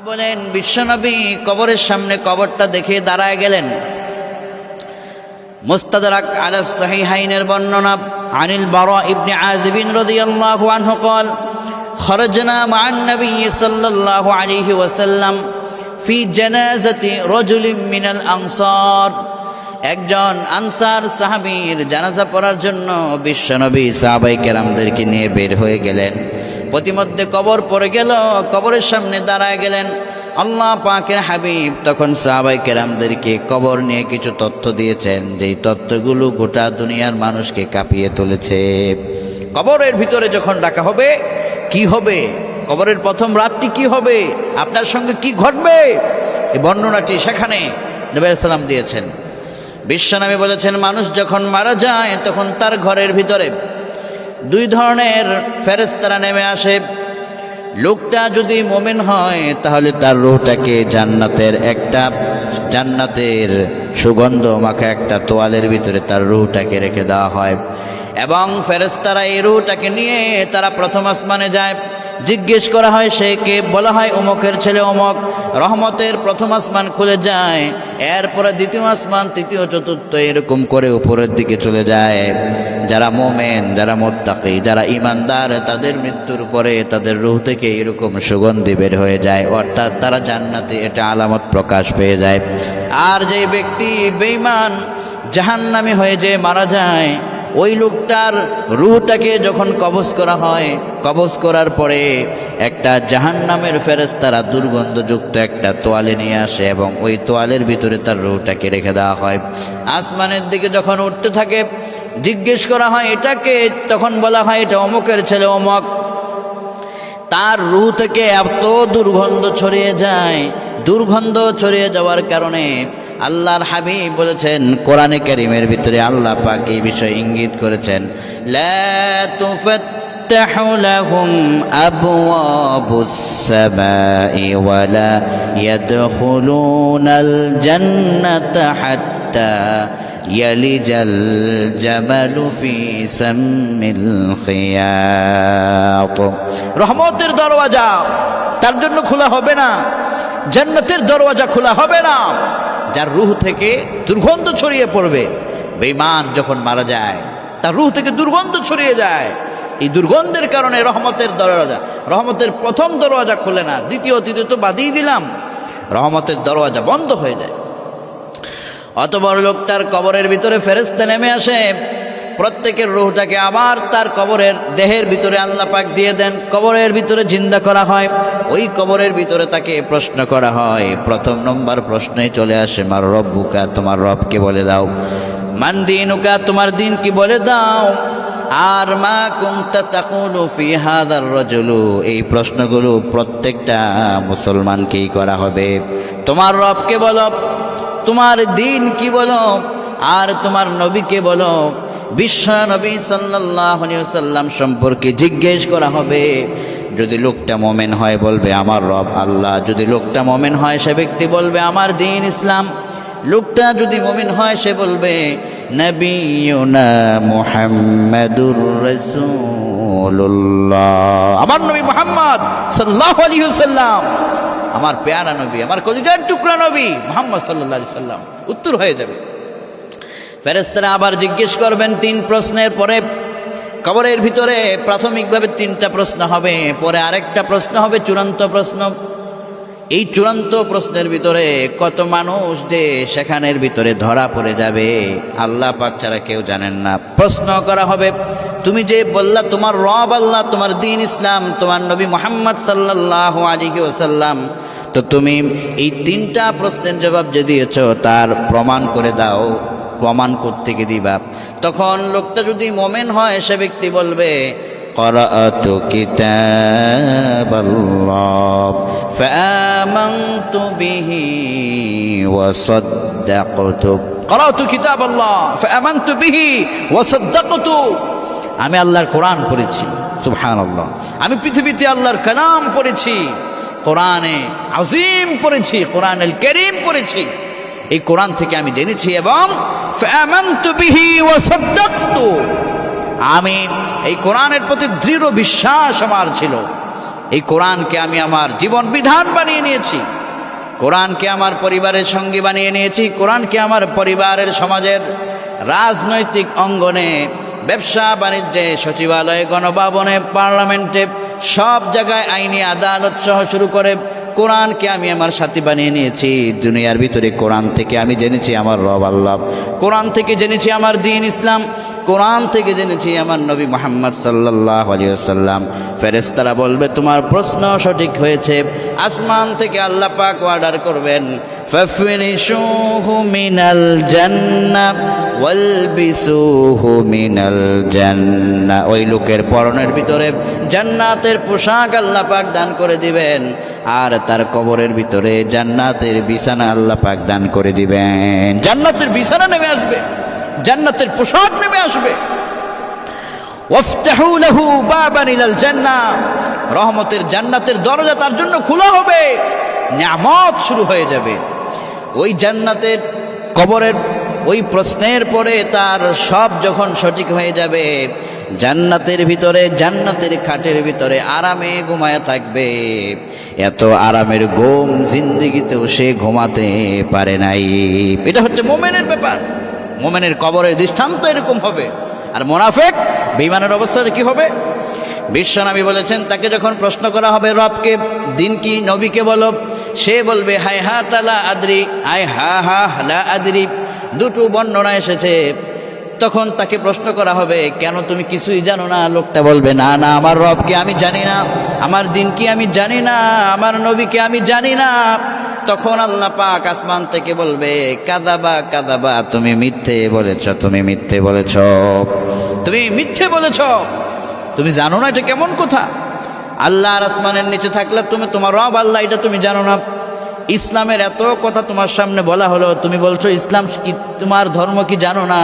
বলেন বিশ্বনবী কবরের সামনে কবরটা দেখে দাঁড়ায় গেলেন মুস্তাদরাক আলা সাহিহাইনের বর্ণনা আনিল বারা ইবনে আযিবিন রাদিয়াল্লাহু আনহু قال خرجنا مع النبي صلى الله عليه وسلم في جنازة رجل من الأنصار একজন আনসার সাহাবীর জানাজা পড়ার জন্য বিশ্বনবী সাহাবাই কেরামদেরকে নিয়ে বের হয়ে গেলেন প্রতিমধ্যে কবর পড়ে গেল, কবরের সামনে দাঁড়ায় গেলেন। আল্লাহ পাকের হাবিব তখন সাহাবাই কেরামদেরকে কবর নিয়ে কিছু তথ্য দিয়েছেন, যেই তথ্যগুলো গোটা দুনিয়ার মানুষকে কাঁপিয়ে তুলেছে। কবরের ভিতরে যখন ডাকা হবে, কি হবে? কবরের প্রথম রাতটি কি হবে? আপনার সঙ্গে কি ঘটবে? এই বর্ণনাটি সেখানে নবী সালাম দিয়েছেন। বিশ্বনামী বলেছেন, মানুষ যখন মারা যায়, তখন তার ঘরের ভিতরে দুই ধরনের ফেরেস্তারা নেমে আসে। লোকটা যদি মোমেন হয়, তাহলে তার রোহটাকে জান্নাতের একটা, জান্নাতের সুগন্ধ মাখা একটা তোয়ালের ভিতরে তার রুহটাকে রেখে দেওয়া হয়। এবং ফেরেস্তারা এই রুহটাকে নিয়ে তারা প্রথম আসমানে যায়। জিজ্ঞেস করা হয়, সে কে? বলা হয় অমকের ছেলে অমক রহমতের প্রথম আসমান খুলে যায়, এরপরে দ্বিতীয় আসমান, তৃতীয়, চতুর্থ, এরকম করে উপরের দিকে চলে যায়। যারা মোমেন, যারা মোত্তাকি, যারা ইমানদার তাদের মৃত্যুর পরে তাদের রুহ থেকে এরকম সুগন্ধি বের হয়ে যায়। অর্থাৎ তারা জান্নাতে এটা আলামত প্রকাশ পেয়ে যায়। আর যে ব্যক্তি বেঈমান, জাহান্নামি হয়ে যে মারা যায় ওই লোকটার রুহটাকে যখন কবজ করা হয়, কবজ করার পরে একটা জাহান নামের ফেরেস্তারা দুর্গন্ধযুক্ত একটা তোয়ালে নিয়ে আসে এবং ওই তোয়ালের ভিতরে তার রুহটাকে রেখে দেওয়া হয়। আসমানের দিকে যখন উঠতে থাকে, জিজ্ঞেস করা হয়, এটাকে? তখন বলা হয়, এটা অমুকের ছেলে অমক। তার রু থেকে এত দুর্গন্ধ ছড়িয়ে যায়। দুর্গন্ধ ছড়িয়ে যাওয়ার কারণে আল্লাহর হাবিব বলেছেন, কোরআনে কারিমের ভিতরে আল্লাহ পাক এই বিষয়ে ইঙ্গিত করেছেন রহমতের দরওয়াজা তার জন্য খোলা হবে না, জান্নাতের দরওয়াজা খোলা হবে না। যার রুহ থেকে দুর্গন্ধ ছড়িয়ে পড়বে। বেঈমান যখন মারা যায়, তার রুহ থেকে দুর্গন্ধ ছড়িয়ে যায়। এই দুর্গন্ধের কারণে রহমতের দরওয়াজা, রহমতের প্রথম দরওয়াজা খোলে না, দ্বিতীয় তৃতীয় তো বাদিয়ে দিলাম। রহমতের দরওয়াজা বন্ধ হয়ে যায়। অত বড় লোকটার কবরের ভিতরে ফেরেস্তে নেমে আসে। প্রত্যেকের রুহটাকে আবার তার কবরের দেহের ভিতরে আল্লাহ পাক দিয়ে দেন, কবরের ভিতরে জিন্দা করা হয়, ওই কবরের ভিতরে তাকে প্রশ্ন করা হয়। প্রথম নম্বর প্রশ্নে চলে আসে, মার রব্বুকা, তোমার রবকে বলে দাও। মান দিনুকা, তোমার দিন কি বলে দাও? আর মা কুমতা তাকুলু ফি হাদার রজুলু। এই প্রশ্নগুলো প্রত্যেকটা মুসলমানকেই করা হবে। তোমার রবকে বলো। তোমার দিন কি বলো? আর তোমার নবীকে বলো। বিশ্ব নবী সাল্লাম সম্পর্কে জিজ্ঞেস করা হবে, যদি লোকটা মোমেন হয় বলবে, আমার রব আল্লাহ। যদি লোকটা মোমেন হয়, সে ব্যক্তি বলবে, আমার দিন ইসলাম। লোকটা যদি মোমিন হয়, সে বলবে, নবীনা মুহাম্মাদুর রাসূলুল্লাহ। আমার নবী মুহাম্মদ সাল্লাল্লাহু আলাইহি ওয়াসাল্লাম, আমার পেয়ারা নবী, আমার কলিজার টুকরা নবী মোহাম্মদ আলাইহি সাল্লাম উত্তর হয়ে যাবে। ফেরেস্তারা আবার জিজ্ঞেস করবেন তিন প্রশ্নের পরে কবরের ভিতরে প্রাথমিকভাবে তিনটা প্রশ্ন হবে, পরে আরেকটা প্রশ্ন হবে, চূড়ান্ত প্রশ্ন। এই চূড়ান্ত প্রশ্নের ভিতরে কত মানুষ যে সেখানের ভিতরে ধরা পড়ে যাবে, আল্লাহ পাক ছাড়া কেউ জানেন না। প্রশ্ন করা হবে, তুমি যে বললা তোমার রব আল্লাহ, তোমার দিন ইসলাম, তোমার নবী মোহাম্মদ সাল্লাহ আলী ওসাল্লাম তো তুমি এই তিনটা প্রশ্নের জবাব যে দিয়েছ তার প্রমাণ করে দাও। প্রমাণ করতে গিয়ে দিবা তখন লোকটা যদি মোমেন হয় সে ব্যক্তি বলবে قرأت كتاب الله فآمنت به وصدقت قرأت كتاب الله فآمنت به وصدقت আমি আল্লাহর কোরআন পড়েছি সুবহানাল্লাহ আমি পৃথিবীতে আল্লাহর কালাম পড়েছি কোরআনে আজিম পড়েছি কোরআনুল করিম পড়েছি এই কোরআন থেকে আমি জেনেছি এবং فآمنت به وصدقت আমি, এই কোরআনের প্রতি দৃঢ় বিশ্বাস আমার ছিল। এই কোরআনকে আমি আমার জীবন বিধান বানিয়ে নিয়েছি। কোরআনকে আমার পরিবারের সঙ্গী বানিয়ে নিয়েছি। কোরআনকে আমার পরিবারের সমাজের রাজনৈতিক অঙ্গনে, ব্যবসা বাণিজ্যে, সচিবালয়ে, গণভবনে, পার্লামেন্টে, সব জায়গায় আইনি আদালত সহ শুরু করে কোরআনকে আমি আমার সাথী বানিয়ে নিয়েছি। দুনিয়ার ভিতরে কোরআন থেকে আমি জেনেছি আমার রব আল্লাহ। কোরআন থেকে জেনেছি আমার দিন ইসলাম। কোরআন থেকে জেনেছি আমার নবী মোহাম্মদ সাল্লাহ আলিয়াল্লাম ফেরেস্তারা বলবে, তোমার প্রশ্ন সঠিক হয়েছে। আসমান থেকে আল্লাহ পাক অর্ডার করবেন। ফাফরিশুহু মিনাল জান্নাহ ওয়ালবিসুহু মিনাল জান্নাহ ওই লোকের পরনের ভিতরে জান্নাতের পোশাক আল্লাহ পাক দান করে দিবেন, আর তার কবরের ভিতরে জান্নাতের বিছানা আল্লাহ পাক দান করে দিবেন। জান্নাতের বিছানা নেমে আসবে, জান্নাতের পোশাক নেমে আসবে। ওয়াফতাহু লাহু বাবান ইলাল জান্নাহ রহমতের জান্নাতের দরজা তার জন্য খোলা হবে, নিয়ামত শুরু হয়ে যাবে। ওই জান্নাতের কবরের ওই প্রশ্নের পরে তার সব যখন সঠিক হয়ে যাবে, জান্নাতের ভিতরে, জান্নাতের খাটের ভিতরে আরামে ঘুমায় থাকবে। এত আরামের ঘুম জিন্দিগিতেও সে ঘুমাতে পারে নাই। এটা হচ্ছে মোমেনের ব্যাপার। মোমেনের কবরের দৃষ্টান্ত এরকম হবে। আর মোনাফেক বিমানের অবস্থাটা কি হবে? বিশ্বনামী বলেছেন, তাকে যখন প্রশ্ন করা হবে রবকে, দিন কি নবীকে বলো সে বলবে, হায় হা তালা আদরি আয় হা হা হালা আদরি। দুটো বর্ণনা এসেছে। তখন তাকে প্রশ্ন করা হবে, কেন তুমি কিছুই জানো না? লোকটা বলবে, না না, আমার রবকে আমি জানি না, আমার দিনকে আমি জানি না, আমার নবীকে আমি জানি না। তখন আল্লাহ পাক আসমান থেকে বলবে, কাদাবা কাদাবা, তুমি মিথ্যে বলেছ, তুমি মিথ্যে বলেছ। তুমি মিথ্যে বলেছ? তুমি জানো না এটা কেমন কথা? আল্লাহ আর আসমানের নিচে থাকলে তুমি, তোমার রব আল্লাহ, এটা তুমি জানো না। ইসলামের এত কথা তোমার সামনে বলা হলো, তুমি বলছো, ইসলাম কি, তোমার ধর্ম কি জানো না?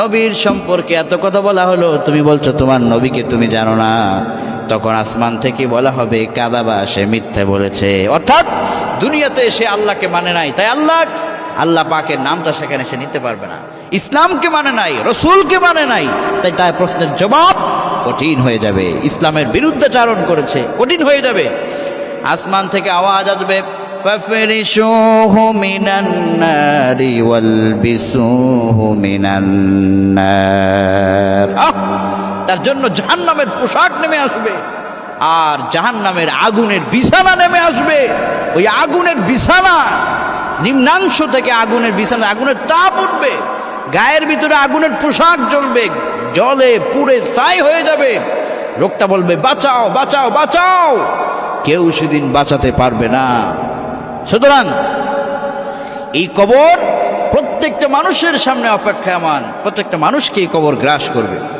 নবীর সম্পর্কে এত কথা বলা হলো, তুমি বলছো, তোমার নবীকে তুমি জানো না? তখন আসমান থেকে বলা হবে কাদাবা সে মিথ্যা বলেছে। অর্থাৎ দুনিয়াতে সে আল্লাহকে মানে নাই। তাই আল্লাহ আল্লাহ পাকের নামটা সেখানে সে নিতে পারবে না। ইসলামকে মানে নাই রসুলকে মানে নাই তাই তার প্রশ্নের জবাব কঠিন হয়ে যাবে ইসলামের বিরুদ্ধাচারণ করেছে কঠিন হয়ে যাবে আসমান থেকে আওয়াজ আসবে فافرشوه من النار والبسوه من النار আহ! তার জন্য জাহান্নামের পোশাক নেমে আসবে আর জাহান্নামের আগুনের বিছানা নেমে আসবে ওই আগুনের বিছানা নিম্নাংশ থেকে আগুনের বিছানা আগুনের তাপ উঠবে গায়ের ভিতরে আগুনের পোশাক জ্বলবে, জলে পুড়ে ছাই হয়ে যাবে। লোকটা বলবে, বাঁচাও বাঁচাও বাঁচাও! কেউ সেদিন বাঁচাতে পারবে না। সুতরাং, এই কবর প্রত্যেকটা মানুষের সামনে অপেক্ষা অপেক্ষামান প্রত্যেকটা মানুষকে এই কবর গ্রাস করবে।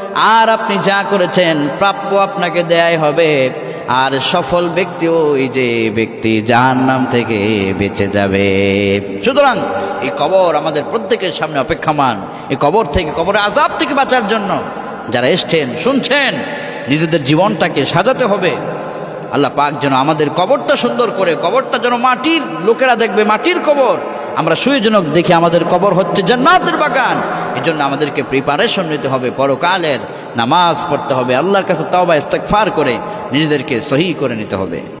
আর আপনি যা করেছেন, প্রাপ্য আপনাকে দেয়াই হবে। আর সফল ব্যক্তি ওই যে ব্যক্তি যার নাম থেকে বেঁচে যাবে। সুতরাং এই কবর আমাদের প্রত্যেকের সামনে অপেক্ষামান। এই কবর থেকে, কবরের আজাব থেকে বাঁচার জন্য যারা এসছেন, শুনছেন, নিজেদের জীবনটাকে সাজাতে হবে। আল্লাহ পাক যেন আমাদের কবরটা সুন্দর করে, কবরটা যেন মাটির লোকেরা দেখবে, মাটির কবর। আমরা সুয়োজনক দেখি আমাদের কবর হচ্ছে জান্নাতের বাগান। এই জন্য আমাদেরকে প্রিপারেশন নিতে হবে, পরকালের নামাজ পড়তে হবে, আল্লাহর কাছে তওবা ইস্তেকফার করে নিজেদেরকে সহি করে নিতে হবে।